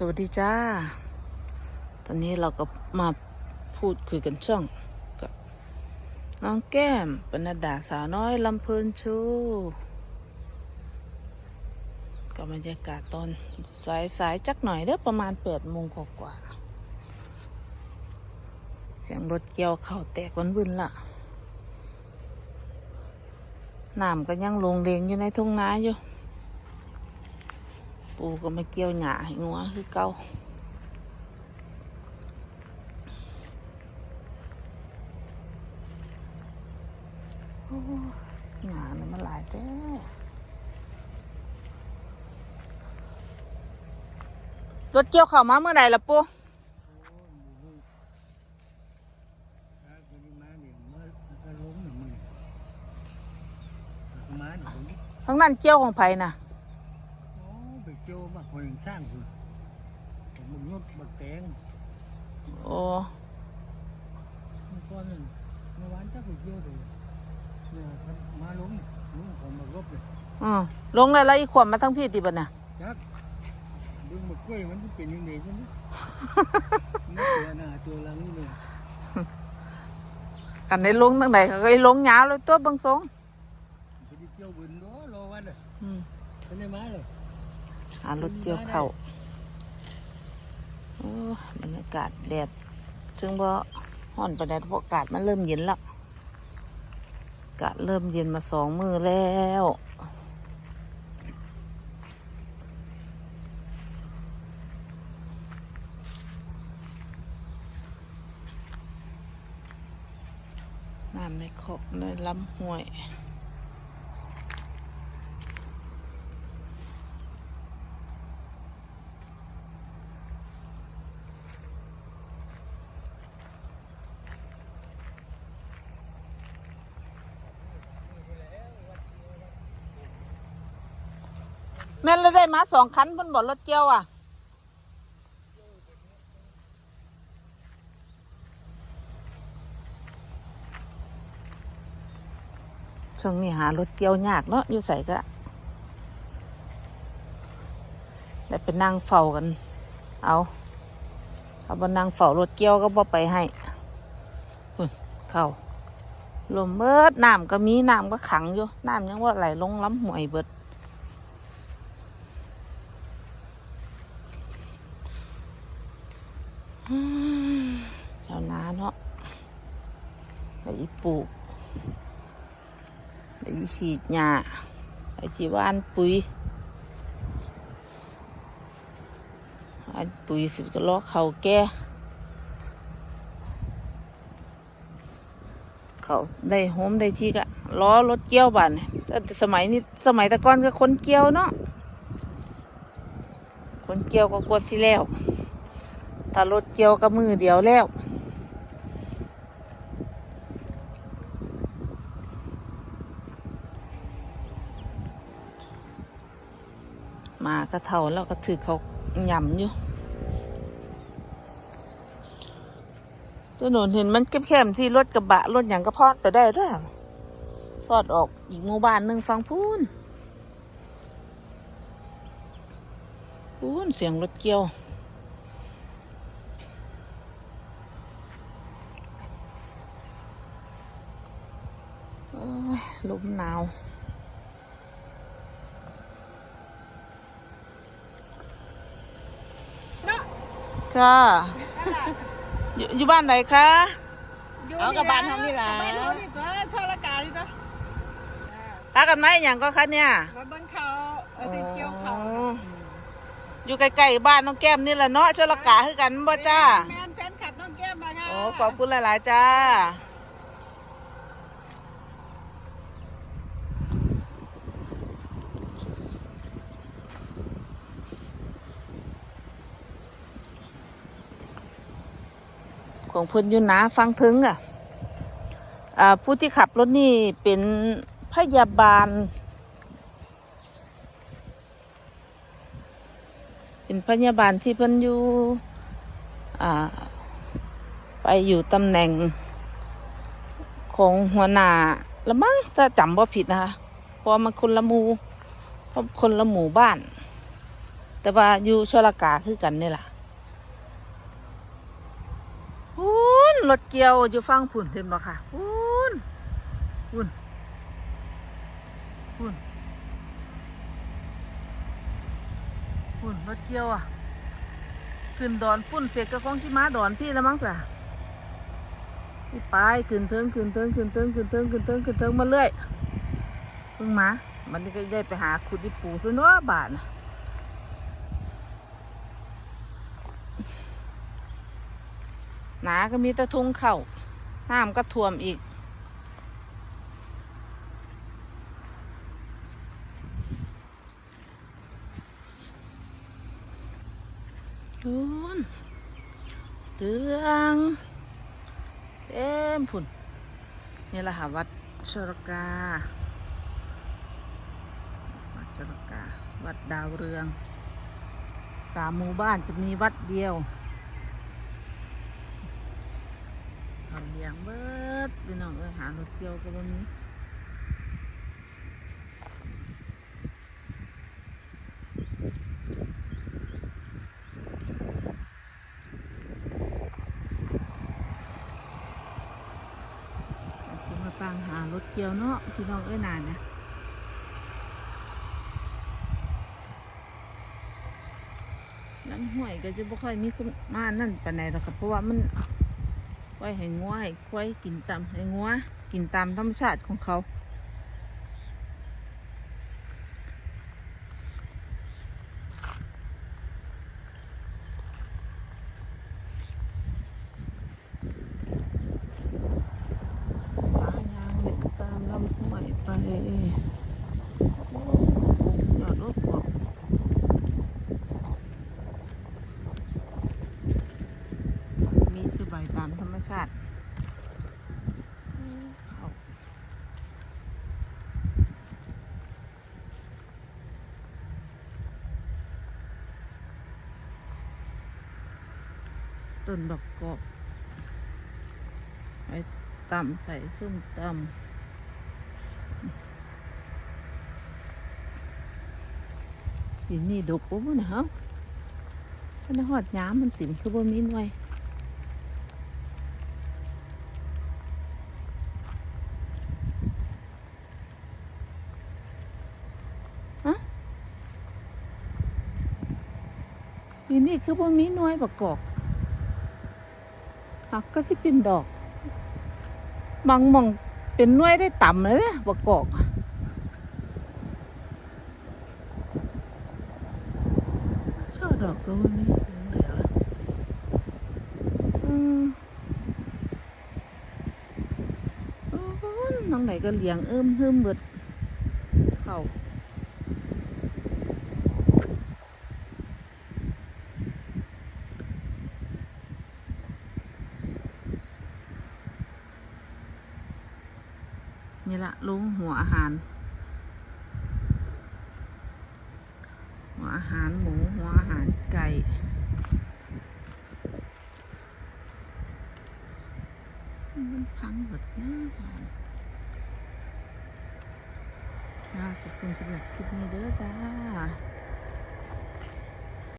สวัสดีจ้า ตอนนี้เราก็มาพูดคุยกันช่องกับน้องแก้มปนดดาสาวน้อยลำเพลินชูก็บบรรยากาศตอนสายสายจักหน่อยเด้อประมาณแปดโมงกว่า เสียงรถเกี่ยวเข่าแตกวันวืนละน้ำก็ยังลงเลงอยู่ในทุ่งนาอยู่ ปูก็มาเกี่ยวหญ้าให้งัวคือเก่าโอ้หญ้านี่มันหลายแท้รถเกี่ยวเข้ามาเมื่อไหร่ล่ะปูทั้งนั้นเกี่ยวของไผน่ะ ไปเจียวมาคน สร้างคุณผมมึงยศบักแตงโอ้มันก้อนหนึ่งเมื่อวานจะไปเจียวเลยเนี่ยครับมาลงลุงผมมารบเลยอืมลงเลยแล้วอีขวมมาทั้งพี่ติบันน่ะจักดึงมากล้วยมันจะเป็นยังไงกันนี่นี่ตัวหน้าตัวหลังนี่เลยกันได้ลงตั้งไหนเขาก็ได้ลงยาวเลยตัวบางทรงไปเจียวบุญเนาะรอวันเลยอืมเป็นได้มาเลยหารถเกี่ยวเข้าโอ้บรรยากาศแดดจึงบ่าห่อนประแดดเพราะอากาศมันเริ่มเย็นแล้วอากาศเริ่มเย็นมาสองมือแล้วน้ำในคอกในลำห้วย แม่นเราได้มาสองคันเพิ่นบอกรถเกี่ยวอะ ช่วงนี้หารถเกี่ยวยากเนาะอยู่ใส่ก็ได้ไปนั่งเฝ้ากัน เอาเอาบนั่งเฝ้ารถเกี่ยวก็บ่ไปให้เข้าลมเบิดน้ำก็มีน้ำก็ขังอยู่น้ำยังว่าไหลลงล้ำห่วยเบิด อืม ชาวนาเนาะได้ปลูกได้ฉีดหญ้าได้จีหวานปุ๋ยอันปุ๋ยสิก็ล้อเขาแก่เขาได้โฮมได้ที่กะล้อรถเกี้ยวบ้านแต่สมัยนี้สมัยตะก่อนก็คนเกี้ยวเนาะคนเกี้ยวก็กวดสิแล้ว ถ้ารถเกี่ยวกับมือเดียวแล้วมาก็เท่าแล้วก็ถือเขาหย่ำอยู่ถนนเห็นมันแคบๆที่รถกระบะรถอย่างก็พอดไปได้ด้วยสอดออกอีกหมู่บ้านหนึ่งฟังพูนพูนเสียงรถเกี่ยว โอ้ย ลมหนาวค่ะอยู่อยู่บ้านไหนคะเอากับบ้านทำนี่ล่ะบ้านทำนี่ตัวเท่าละกานี่ตัวพากันไหมอย่างก็คะเนี่ยมาเบิ้งเขาเอาติเกี่ยวเขาอ๋ออยู่ใกล้ๆบ้านน้องแก้มนี่แหละเนาะช่วยละกาคือกันบ่จ้าแมนแฟนขับน้องแก้มมาค่ะโอ้ขอบคุณหลายๆจ้า ของเพิ่นอยู่นาฟังถึงอะอ่าผู้ที่ขับรถนี่เป็นพยาบาล เป็นพยาบาลที่เพิ่นอยู่อ่าไปอยู่ตำแหน่งของหัวหน้าละมั้งถ้าจำว่าผิดนะคะเพราะว่ามันคนละมูเพราะคนละหมู่บ้าน แต่ว่าอยู่ชลกาคือกันนี่แหละพู นรถเกียวอยู่ฟังพุ่นเห็นบ่ค่ะพูนพุ่นพุ่นพุ่นรถเกียวอะขึ้นดอนพุ่นเสร็จก็คงชิมาดอนพี่แล้วมั้งจ้ะนี่ไปขึ้นเทิงขึ้นเทิงขึ้นเทิงขึ้นเทิงขึ้นเทิงขึ้นเทิงมาเรื่อยเพิ่งมามันนี่ก็ได้ไปหาขุดดิปูซะเนาะบาทนะ หนาก็มีตะทุงเข่าน้ำก็ท่วมอีกคุนเตืองเต็มพุ่นนี่แหละค่ะวัดชรกา วัดชรกา วัดดาวเรือง สามหมู่บ้านจะมีวัดเดียวเอาเลี้ยงเบิดพี่น้องเอ้ยหารถเกี่ยวก็บ่มีคุณมาตั้งหารถเกี่ยวเนาะพี่น้องเอ้ยนานนะน้ำห้วยก็จะบ่ค่อยมีคนมานั่นปานใดหรอกครับเพราะว่ามัน ไว้ให้งัวให้ควายกินตามให้งัวกินตามธรรมชาติของเขา หายางเล็ตามลำห้วยไปจอดรถบอกมีสบายตามธรรมชาติเขา ต้นดอกกอกไปตำใส่ส้มตำปีนี้ดกปุ๊บนะฮะมันหอดย้ำมันติ่มคือบ่มีหน่วยฮะปีนี้คือบ่มีหน่วยประกอบ หักก็สิเป็นดอก บางหมองเป็นหน่วยได้ต่ำเลยเนี่ยบกกอกช่อดอกก็วันนี้เหลืออืมโอ้ยน้องไหนก็เลี้ยงเอิ่มเฮิมเบิด นี่ละลุงหัวอาหาร หัวอาหารหมูหัวอาหารไก่มันพังหมดแล้วค่ะขอบคุณสำหรับคลิปนี้เด้อจ้า